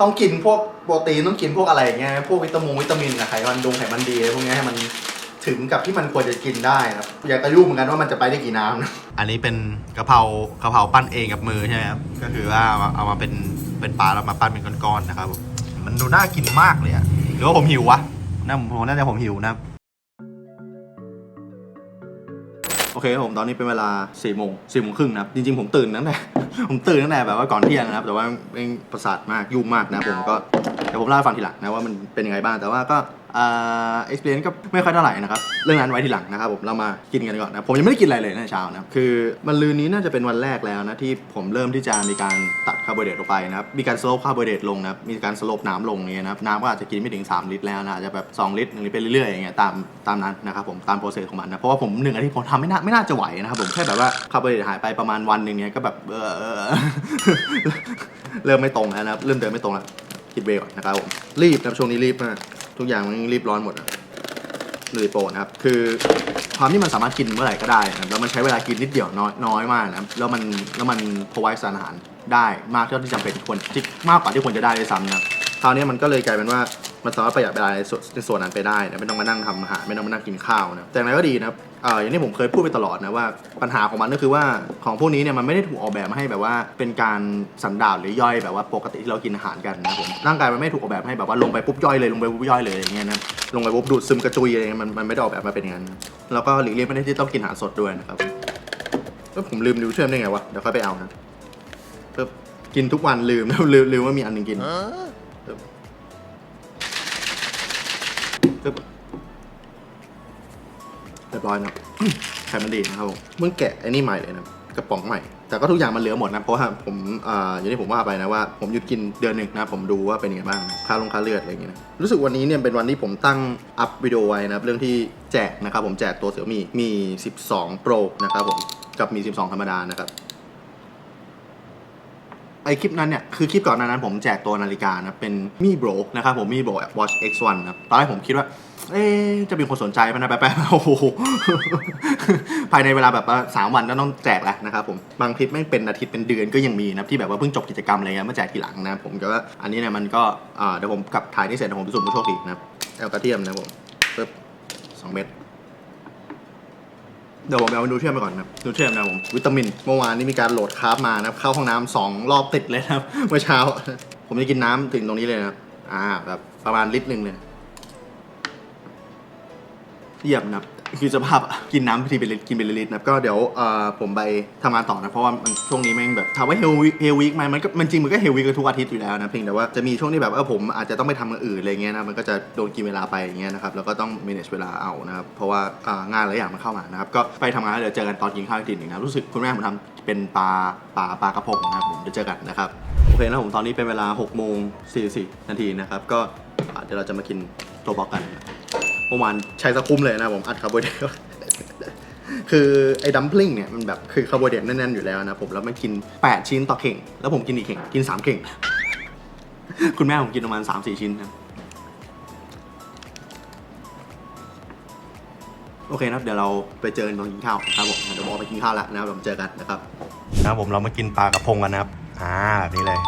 ต้องกินพวกโปรตีนต้องกินพวกอะไรอย่างเงี้ยพวกวิตามินวิตามินอะไขมันดงไขมันดีอะไรพวกเนี้ยให้มันถึงกับที่มันควรจะกินได้ครับอยากจะรู้เหมือนกันว่ามันจะไปได้กี่น้ำนะอันนี้เป็นกะเพรากะเพราปั้นเองกับมือใช่ไหมครับก็คือว่าเอามาเอามาเป็นเป็นปลาแล้วมาปั้นเป็นก้อนๆนะครับผมมันดูน่ากินมากเลยอะหรือว่าผมหิววะน่าผมน่าจะผมหิวนะครับโอเคครับผมตอนนี้เป็นเวลา4ี่โมงสี่โมงครึ่งนะครับจริงๆผมตื่นตั้งแต่ ผมตื่นตั้งแต่แบบว่าก่อนเที่ยงนะครับ แต่ว่าเองประสาทมากยุ่งมากนะผมก็ เดี๋ยวผมเล่าให้ฟังทีหลังนะว่ามันเป็นยังไงบ้างแต่ว่าก็เอ่า experience ก็ไม่ค่อยเท่าไหร่นะครับ เรื่องนั้นไว้ทีหลังนะครับผมเรามากินกันก่อนนะผมยังไม่ได้กินอะไรเลยในเช้านะคือมันลืนนี้น่าจะเป็นวันแรกแล้วนะที่ผมเริ่มที่จะมีการตัดคาร์โบไฮเดรตออกไปนะครับมีการสโลปคาร์โบไฮเดรตลงนะครับมีการสโลปน้ำลงเนี่ยนะครับน้ำก็อาจจะกินไม่ถึง 3 ลิตรแล้วนะอาจจะแบบ 2 ลิตรหนึ่งลิตรไปเรื่อยๆอย่างเงี้ยตามตามนั้นนะครับผมตามโปรเซสของมันนะเพราะว่าผมหนึ่งอาทิตย์ผมทำไม่น่าไม่น่าจะไหวนะครับผมแค่แบบว่าคาร์โบไฮเดรตหายไปประมาณวันหนึ่งเนี้ยก็แบบเออเริ่มไม่ตรงแล้วนะเริ่มเดินไม่ตรงแล้ว คิดเวก่อนนะครับผมรีบนะช่วงนี้รีบมากทุกอย่างมันรีบร้อนหมดนะลุยโปรนะครับคือความที่มันสามารถกินเมื่อไหร่ก็ได้นะแล้วมันใช้เวลากินนิดเดียวน้อยน้อยมากนะแล้วมันแล้วมันพอไว้สารอาหารได้มากเท่าที่จำเป็นควรที่มากกว่าที่ควรจะได้ด้วยซ้ำนะคราวนี้มันก็เลยกลายเป็นว่า มันสามารถประหยัดเวลาในส่วนในส่วนนั้นไปได้นะไม่ต้องมานั่งทำอาหารไม่ต้องมานั่งกินข้าวนะแต่อย่างไรก็ดีนะครับเอ่ออย่างที่ผมเคยพูดไปตลอดนะว่าปัญหาของมันก็คือว่าของพวกนี้เนี่ยมันไม่ได้ถูกออกแบบมาให้แบบว่าเป็นการสันดาบหรือย่อยแบบว่าปกติที่เรากินอาหารกันนะผมร่างกายมันไม่ถูกออกแบบให้แบบว่าลงไปปุ๊บย่อยเลยลงไปปุ๊บย่อยเลยอย่างเงี้ยนะลงไปปุ๊บดูดซึมกระจุยอะไรเงี้ยมันมันไม่ได้ออกแบบมาเป็นอย่างนั้นแล้วก็หลีกเลี่ยงไม่ได้ที่ต้องกินอาหารสดด้วยนะครับแล้วผมลืมนิวเทรียมได้ไงวะเดี๋ยวค่อยไปเอานะกินทุกวันลืมลืมลืมว่ามีอันหนึงกิน ปึ๊บเรียบร้อยนะไข่มันดีนะครับผมเพิ่งแกะไอ้นี่ใหม่เลยนะกระป๋องใหม่ แต่ก็ทุกอย่างมันเหลือหมดนะ เพราะว่าผมอ่าอย่างที่ผมว่าไปนะว่าผมหยุดกินเดือนหนึ่งนะ ผมดูว่าเป็นยังไงบ้าง ค่าลงค่าเลือดอะไรอย่างเงี้ยนะ รู้สึกวันนี้เนี่ยเป็นวันที่ผมตั้งอัพวิดีโอไว้นะเรื่องที่แจกนะครับผมแจกตัวเสี่ยมี่มี 12 Pro นะครับผม กับมี 12 ธรรมดานะครับ ไอคลิปนั้นเนี่ยคือคลิปก่อนหน้านั้นผมแจกตัวนาฬิกานะเป็นมีโบรนะครับผมมีโบร Watch X1 นะครับตอนแรกผมคิดว่า เอ๊จะมีคนสนใจมันนะแป๊บๆโอ้โหภายในเวลาแบบว่าสามวันก็ต้องแจกแล้วนะครับผมบางคลิปไม่เป็นอาทิตย์เป็นเดือนก็ยังมีนะที่แบบว่าเพิ่งจบกิจกรรมอะไรเงี้ยมาแจกทีหลังนะผมก็ว่าอันนี้เนี่ยมันก็เดี๋ยวผมกลับถ่ายนี่เสร็จผมไปสุ่มผู้โชคดีนะเอากระเทียมนะผมปึ๊บสองเม็ด เดี๋ยวผมเอาดูเทียมไปก่อนนะครับดูเทียมนะผมวิตามิน เมื่อวานนี้มีการโหลดคาร์บมานะครับเข้าห้องน้ำสองรอบติดเลยนะครับเมื่อเช้า ผมจะกินน้ำถึงตรงนี้เลยนะครับอ่าแบบประมาณลิตรหนึ่งเลยเยี่ยมนะ คือสภาพกินน้ำทีเป็นลิตรกินเป็นลิตรนะก็เดี๋ยวเอ่อผมไปทำงานต่อนะ เพราะว่ามันช่วงนี้แม่งแบบถามว่าเฮลวีเฮลวีกไหมมันก็มันจริงมันก็เฮลวีกทุกอาทิตย์อยู่แล้วนะเพียงแต่ว่าจะมีช่วงที่แบบเออผมอาจจะต้องไปทำอย่างอื่นอะไรเงี้ยนะมันก็จะโดนกินเวลาไปอย่างเงี้ยนะครับแล้วก็ต้อง manage เวลาเอานะครับเพราะว่าอ่างานหลายอย่างมันเข้ามานะครับก็ไปทำงานแล้วเดี๋ยวเจอกันตอนกินข้าวอีกทีหนึ่งนะรู้สึกคุณแม่ผมทำเป็นปลาปลาปลากระพงนะครับผมเดี๋ยวเจอกันนะครับโอเคนะผมตอนนี้เป็นเวลา6โมง44นาทีนะครับก็เดี๋ยวเราจะมากินโตบอกกัน เมื่อวานใช้สะคุ้มเลยนะผมอัดคาร์โบไฮเดรตคือไอ้ดัมพลิงเนี่ยมันแบบคือคาร์โบไฮเดรตแน่นๆอยู่แล้วนะผมแล้วมันกิน 8 ชิ้นต่อเข่ง แล้วผมกินอีกเข่งกิน 3 เข่ง คุณแม่ผมกินประมาณ 3-4 ชิ้นครับโอเคนะครับเดี๋ยวเราไปเจอกันตอนกินข้าวครับผมเดี๋ยวบอกไปกินข้าวแล้วนะครับเราเจอกันนะครับนะครับผมเรามากินปลากระพงกันนะครับอ่าแบบนี้เลย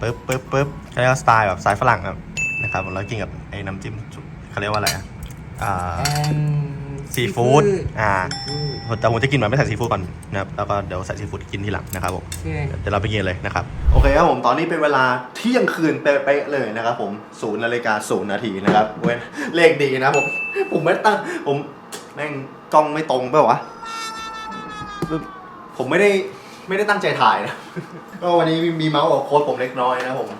ปึ๊บปึ๊บปึ๊บเขาเรียกว่าสไตล์แบบสไตล์ฝรั่งครับนะครับผมแล้วกินกับไอ้น้ำจิ้มเขาเรียกว่าอะไรอะ อ่าซีฟู้ดอ่าแต่ผมจะกินแบบไม่ใส่ซีฟู้ดก่อนนะครับแล้วก็เดี๋ยวใส่ซีฟู้ดกินทีหลังนะครับผมเดี๋ยวเราไปกินเลยนะครับโอเคครับผมตอนนี้เป็นเวลาเที่ยงคืนเป๊ะๆเลยนะครับผมศูนย์นาฬิกาศูนย์นาทีนะครับเว้ยเลขดีนะผมผมไม่ตั้งผมแม่งกล้องไม่ตรงไปวะผมไม่ได้ไม่ได้ตั้งใจถ่ายนะก็วันนี้มีเมาส์กับโค้ดผมเล็กน้อยนะครับผม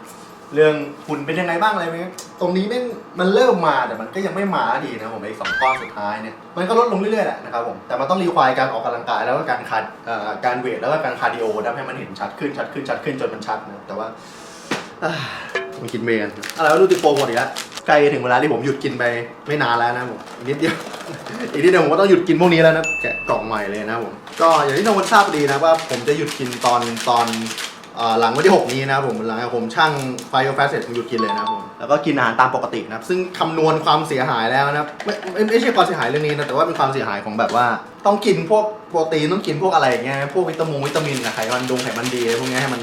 เรื่องหุ่นเป็นยังไงบ้างอะไรไหมตรงนี้แม่งมันเริ่มมาแต่มันก็ยังไม่มาดีนะผมไอ้สองก้อนสุดท้ายเนี่ยมันก็ลดลงเรื่อยๆแหละนะครับผมแต่มันต้องรีควายการออกกำลังกายแล้วก็การคาร์เอ่อการเวทแล้วก็การคาร์ดิโอนะให้มันเห็นชัดขึ้นชัดขึ้นชัดขึ้นจนมันชัดนะแต่ว่าอ่ามันกินเมนอะไรวะดูติโปหมดอีกแล้วใกล้ถึงเวลาที่ผมหยุดกินไปไม่นานแล้วนะผมนิดเดียวอีกนิดเดียวผมก็ต้องหยุดกินพวกนี้แล้วนะแกะกล่องใหม่เลยนะผมก็อย่างที่ทุกคนทราบดีนะว่าผมจะหยุดกินตอนตอน เอ่อหลังวันที่ 6 นี้นะครับผมหลังจากผมช่างไฟโอแฟสเสร็จผมหยุดกินเลยนะครับผมแล้วก็กินอาหารตามปกตินะครับซึ่งคำนวณความเสียหายแล้วนะครับไม่ไม่ไม่ใช่ความเสียหายเรื่องนี้นะแต่ว่าเป็นความเสียหายของแบบว่า ต้องกินพวกโปรตีนต้องกินพวกอะไรอย่างเงี้ยพวกวิตามินวิตามินอะไขมันดงไขมันดีอะไรพวกเนี้ยให้มัน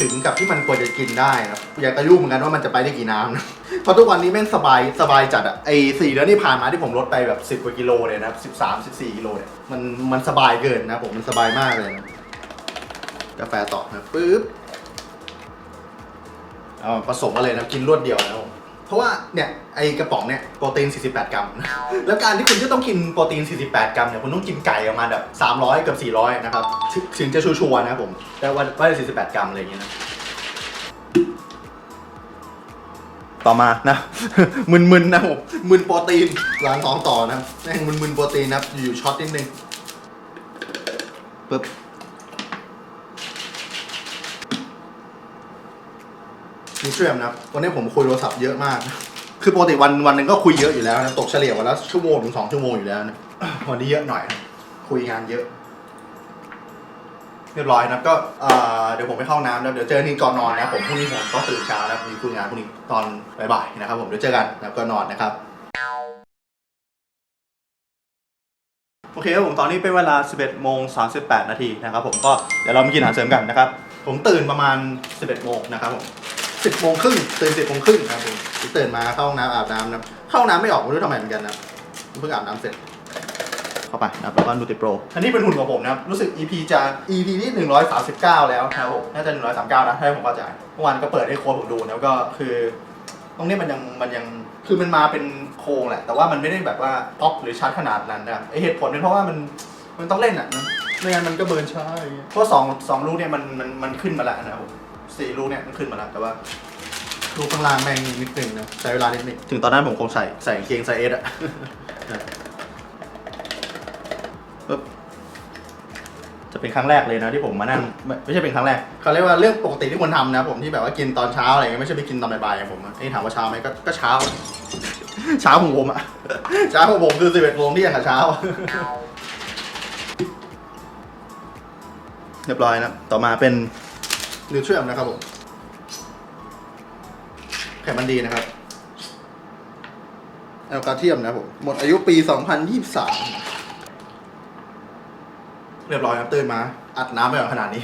ถึงกับที่มันควรจะกินได้นะครับอยากจะยุ่งเหมือนกันว่ามันจะไปได้กี่น้ำนะ เพราะทุกวันนี้แม่งสบายสบายจัดอะไอ้สี่เดือนที่ผ่านมาที่ผมลดไปแบบ 10 กว่ากิโลเลยนะครับสิบสามสิบสี่กิโลเนี่ยมันมันสบายเกินนะผมมันสบายมากเลยนะ กาแฟต่อนะปึ๊บเอาผสมกันเลยนะกินรวดเดียวนะผมเพราะว่าเนี่ยไอกระป๋องเนี่ยโปรตีน 48 กรัม แล้วการที่คุณจะต้องกินโปรตีน 48 กรัมเนี่ยคุณต้องกินไก่ประมาณแบบ 300 กับ 400 นะครับ ถึงจะชัวร์นะผมแต่ว่าว่า48 กรัมอะไรอย่างเงี้ยนะต่อมานะมึนๆนะผมมึนโปรตีนล้างท้องต่อนะแม่งมึนๆโปรตีนนะอยู่ช็อตนิดนึงปึ๊บ นิเทรียมนะครับวันนี้ผมคุยโทรศัพท์เยอะมาก คือปกติวันวันหนึ่งก็คุยเยอะอยู่แล้วนะตกเฉลี่ยวันละชั่วโมงถึงสองชั่วโมงอยู่แล้วนะวันนี้เยอะหน่อย คุยงานเยอะ เรียบร้อยนะครับก็เดี๋ยวผมไปเข้าน้ำแล้วเดี๋ยวเจอกันทีก่อนนอนนะผมพรุ่งนี้ผมต้องตื่นเช้านะครับมีคุยงานพรุ่งนี้ตอนบ่ายๆนะครับ ผมเดี๋ยวเจอกันนะก็นอนนะครับโอเคครับผมตอนนี้เป็นเวลา 11โมง38 นาทีนะครับผมก็เดี๋ยวเรามากินอาหารเสริมกันนะครับ ผมตื่นประมาณ 11โมงนะครับผม 10โมงครึ่งตื่น10โมงครึ่งนะครับผมตื่นมาเข้าห้องน้ำอาบน้ำนะครับเข้าห้องน้ำไม่ออกไม่รู้ทำไมเหมือนกันนะครับเพิ่งอาบน้ำเสร็จ เข้าไปนะครับแล้วก็นูติโปรอันนี้เป็นหุ่นของผมนะครับ รู้สึก EP จะ EP ที่139 แล้วนะครับผมน่าจะ 139 นะถ้าผมเข้าใจเมื่อวานก็เปิดให้โค้ดผมดูแล้วก็คือ ตรงนี้มันยังมันยังคือมันมาเป็นโครงแหละ แต่ว่ามันไม่ได้แบบว่าป๊อปหรือชัดขนาดนั้นนะครับไอเหตุผลเป็นเพราะว่ามันมันต้องเล่นอะนะไม่งั้นมันก็เบิร์นช้าอย่างเงี้ยเพราะสองสองลูกเนี่ยมันมันมันขึ้นมาแล้วนะครับผม สี่ลูกเนี่ยมันขึ้นมาแล้วแต่ว่าลูกข้างล่างแม่งนิดนึงนะใช้เวลานิดนึงถึงตอนนั้นผมคงใส่ใส่กางเกงไซส์เอสอะ ปึ๊บจะเป็นครั้งแรกเลยนะที่ผมมานั่งไม่ไม่ใช่เป็นครั้งแรกเขาเรียกว่าเรื่องปกติที่ควรทำนะผมที่แบบว่ากินตอนเช้าอะไรเงี้ยไม่ใช่ไปกินตอนบ่ายๆอย่างผมอะนี่ถามว่าเช้าไหมก็ก็เช้า เช้าของผมอะเช้าของผมคือสิบเอ็ดโมงที่ยังกับเช้า เรียบร้อยนะ ต่อมาเป็น นิวเทรียมนะครับผมไขมันดีนะครับแอลกาเทียมนะครับผมหมดอายุปี 2023 เรียบร้อยครับตื่นมา อัดน้ำไปก่อนขนาดนี้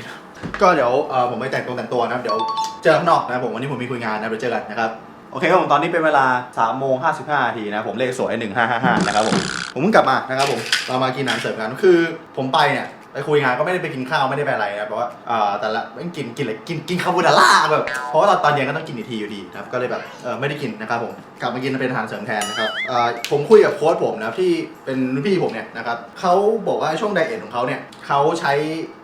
ก็เดี๋ยวเอ่อผมไปแต่งตัวแต่งตัวนะครับเดี๋ยวเจอข้างนอกนะครับผมวันนี้ผมมีคุยงานนะเดี๋ยวเจอกันนะครับโอเคครับผมตอนนี้เป็นเวลา3โมง55นาทีนะผมเลขสวย 1555 นะครับผม ผมเพิ่งกลับมานะครับผมเรามากินอาหารเสริมกันคือผมไปเนี่ย ไปคุยงานก็ไม่ได้ไปกินข้าวไม่ได้ไปอะไรนะเพราะว่าเอ่อแต่ละไม่กินกินอะไรกินกินคาโบนาร่าแบบเพราะว่าตอนตอนเย็นก็ต้องกินอีกทีอยู่ดีนะครับก็เลยแบบเออไม่ได้กินนะครับผมกลับมากินเป็นอาหารเสริมแทนนะครับเอ่อผมคุยกับโค้ชผมนะครับที่เป็นรุ่นพี่ผมเนี่ยนะครับเขาบอกว่าช่วงไดเอทของเขาเนี่ยเขาใช้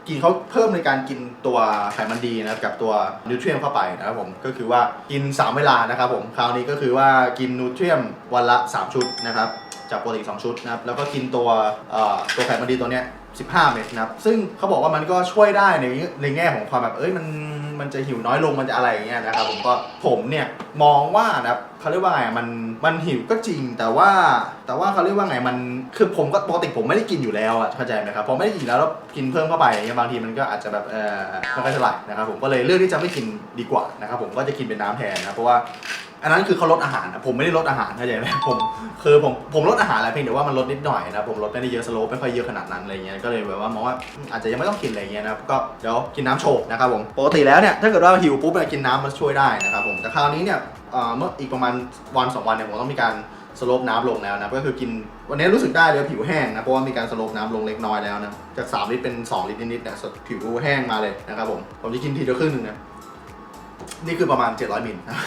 กินเขาเพิ่มในการกินตัวไขมันดีนะครับกับตัวนิวเทรียมเข้าไปนะครับผมก็คือว่ากิน 3 เวลานะครับผมคราวนี้ก็คือว่ากินนิวเทรียมวันละ 3 ชุดนะครับจากปกติ2ชุดนะครับแล้วก็กินตัวเอ่อตัวไขมันดีตัวเนี้ย 15 เม็ดนะครับ ซึ่งเขาบอกว่ามันก็ช่วยได้ในในแง่ของความแบบ เอ้ย มัน มันจะหิวน้อยลง มันจะอะไรอย่างเงี้ยนะครับ ผมก็ ผมเนี่ย มองว่านะครับเขาเรียกว่าไง มัน มันหิวก็จริง แต่ว่า แต่ว่าเขาเรียกว่าไง มัน คือผมก็ปกติผมไม่ได้กินอยู่แล้วอะเข้าใจไหมครับ พอไม่ได้กินแล้วแล้วกินเพิ่มเข้าไปเงี้ยบางทีมันก็อาจจะแบบ เออไม่ค่อยเท่าไหร่นะครับ ผม ก็เลยเลือกที่จะไม่กินดีกว่านะครับ ผม ก็จะกินเป็นน้ำแทนนะ เพราะว่า อันนั้นคือเขาลดอาหารนะผมไม่ได้ลดอาหารเข้าใจไหมผมคือผมผมลดอาหารแหละเพียงแต่ว่ามันลดนิดหน่อยนะผมลดไม่ได้เยอะสโลปไม่ค่อยเยอะขนาดนั้นอะไรเงี้ยก็เลยแบบว่ามองว่าอืมอาจจะยังไม่ต้องกินอะไรเงี้ยนะครับก็เดี๋ยวกินน้ำโชกนะครับผมปกติแล้วเนี่ยถ้าเกิดว่าหิวปุ๊บเนี่ยกินน้ำมันช่วยได้นะครับผมแต่คราวนี้เนี่ยเอ่อเมื่ออีกประมาณวันสองวันเนี่ยผมต้องมีการ สโลปน้ำลงแล้วนะก็คือกินวันนี้รู้สึกได้เลยผิวแห้งนะเพราะว่ามีการสโลปน้ำลงเล็กน้อยแล้วนะจาก 3 ลิตรเป็น 2 ลิตรนิดๆเนี่ยผิวแห้งมาเลยนะครับผมผมจะกินทีเดียวครึ่งหนึงนะนี่คือประมาณ 700มิลนะ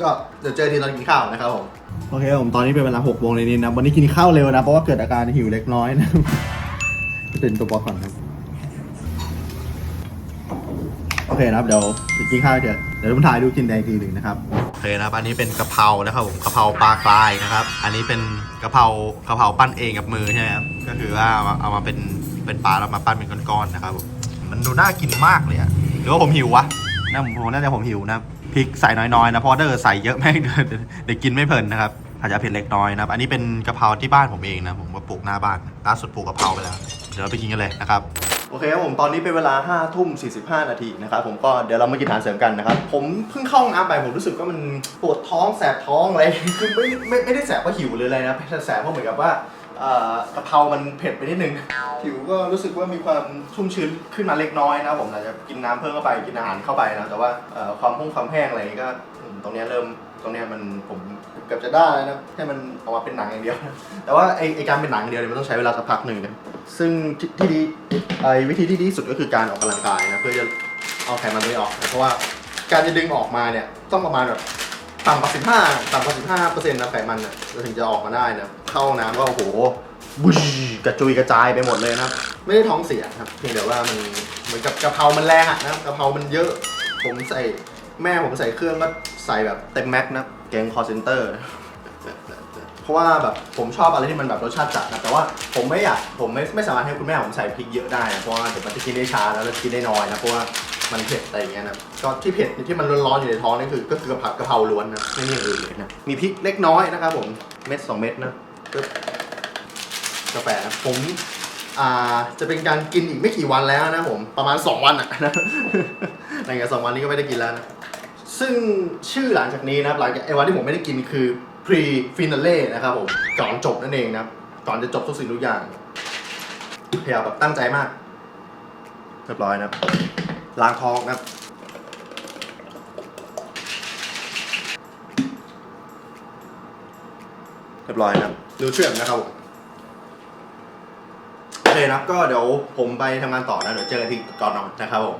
ก็เดี๋ยวเจอทีตอนกินข้าวนะครับผมโอเคผมตอนนี้เป็นเวลา6โมงเลยนี่นะ วันนี้กินข้าวเร็วนะ เพราะว่าเกิดอาการหิวเล็กน้อยนะเป็นตัวปอก่อนครับ โอเคนะครับ เดี๋ยวกินข้าวเถอะเดี๋ยวผมถ่ายดูกินแดงทีหนึ่งนะครับ โอเคนะครับ อันนี้เป็นกะเพรานะครับผมกะเพราปลากรายนะครับ อันนี้เป็นกะเพรากะเพราปั้นเองกับมือใช่ไหมครับ ก็คือว่าเอามาเอามาเป็นเป็นปลาแล้วมาปั้นเป็นก้อนๆนะครับผมมันดูน่ากินมากเลยอะหรือว่าผมหิววะน่าผมน่าจะผมหิวนะครับ พริกใส่น้อยๆนะเพราะถ้าเกิดใส่เยอะแม่งเดี๋ยวกินไม่เพลินนะครับอาจจะเผ็ดเล็กน้อยนะครับ อันนี้เป็นกะเพราที่บ้านผมเองนะ ผมก็ปลูกหน้าบ้านล่าสุดปลูกกะเพราไปแล้ว เดี๋ยวเราไปกินกันเลยนะครับ โอเคครับผม ตอนนี้เป็นเวลา5้าทุ่มสีนาทีนะครับ ผมก็เดี๋ยวเรามากินอาหารเสริมกันนะครับ ผมเพิ่งเข้าห้องน้ำไป ผมรู้สึกว่ามันปวดท้องแสบท้องอะไร คือไม่ไม่ไม่ได้แสบเพราะหิวหรืออะไรนะแต่แสบเพราะเหมือนกับว่า เอ่อกะเพรามันเผ็ดไปนิดนึง ผิวก็รู้สึกว่ามีความชุ่มชื้นขึ้นมาเล็กน้อยนะครับผมอาจจะกินน้ำเพิ่มเข้าไปกินอาหารเข้าไปนะแต่ว่าเอ่อความพุ่งความแห้งอะไรก็อืมตรงเนี้ยเริ่มตรงเนี้ยมันผมเกือบจะได้แล้วนะให้มันออกมาเป็นหนังอย่างเดียว แต่ว่าไอไอการเป็นหนังอย่างเดียวเนี่ยมันต้องใช้เวลาสักพักหนึ่งนะซึ่งที่ที่ดีไอวิธีที่ดีที่สุดก็คือการออกกำลังกายนะเพื่อจะเอาไขมันตรงนี้ออกนะเพราะว่าการจะดึงออกมาเนี่ยต้องประมาณแบบ ต่ำกว่า15ต่ำกว่า15เปอร์เซ็นต์นะไขมันอะเราถึงจะออกมาได้นะ เข้าน้ำก็โอ้โหบุชกระจุยกระจายไปหมดเลยนะครับ ไม่ได้ท้องเสียครับเพียงแต่ว่ามันเหมือนกับกะเพรามันแรงอะนะกะเพรามันเยอะผมใส่แม่ผมใส่เครื่องก็ใส่แบบเต็มแม็กนะแกงคอเซนเตอร์เพราะว่าแบบผมชอบอะไรที่มันแบบรสชาติจัดนะแต่ว่าผมไม่อยากผมไม่ไม่สามารถให้คุณแม่ผมใส่พริกเยอะได้นะเพราะว่าเดี๋ยวมันจะกินได้ช้าแล้วแล้วกินได้น้อยนะเพราะว่ามันเผ็ดอะไรอย่างเงี้ยนะก็ที่เผ็ดที่มันร้อนๆอยู่ในท้องนี่คือก็คือกะเพรากะเพราล้วนนะไม่มีอย่างอื่นเลยนะมีพริกเล็กน้อยนะครับผมเม็ดสองเม็ดนะ ปึ๊บกาแฟนะผมอ่าจะเป็นการกินอีกไม่กี่วันแล้วนะผม ประมาณ 2 วันอะนะหลังจากสองวันนี้ก็ไม่ได้กินแล้วนะ ซึ่งชื่อหลังจากนี้นะครับหลังจากไอ้วันที่ผมไม่ได้กินคือ pre finale นะครับผมก่อนจบนั่นเองนะครับก่อนจะจบทุกสิ่งทุกอย่างพยายามแบบตั้งใจมากเรียบร้อยนะครับล้างท้องนะครับเรียบร้อยนะครับ ดูเชื่อมนะครับผมโอเคนะก็เดี๋ยวผมไปทำงานต่อนะเดี๋ยวเจอกันที่ก่อนนอนนะครับผม